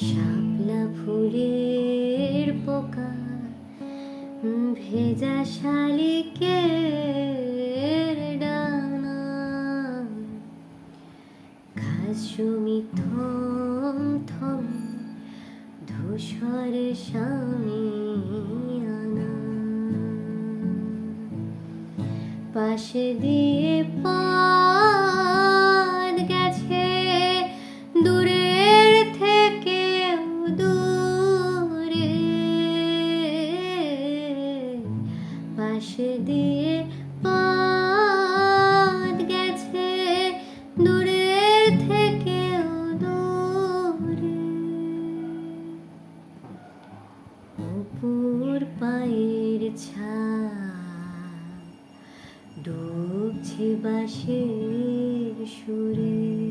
শাপলা ফুলের পোকা ভেজা শালিকের ডানা। থম থম ধূসর স্বামী আনা। পাশে দিয়ে পাদ পাশে দিয়ে পাদ গেছে দূরের থেকে দূরে। অপুর পায়ের ছাপ ডুবছে বাঁশের সুরে।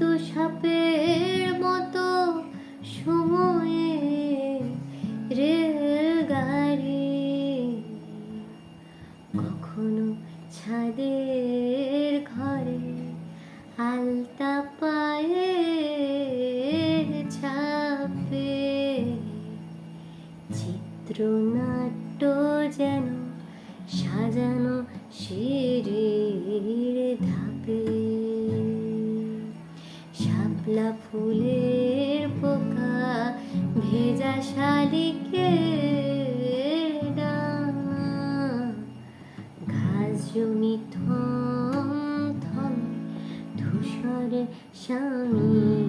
বাস্তু সাপের মতো সময়ে রেলগাড়ি কখনো ছাদের ঘরে আলতা পায়ে ছাপে। চিত্রনাট্য যেন সাজানো সিঁড়ির শাপলা ফুলের পোকা ভেজা শালিকে ঘাস জমি থম থম ধূসরে স্বামী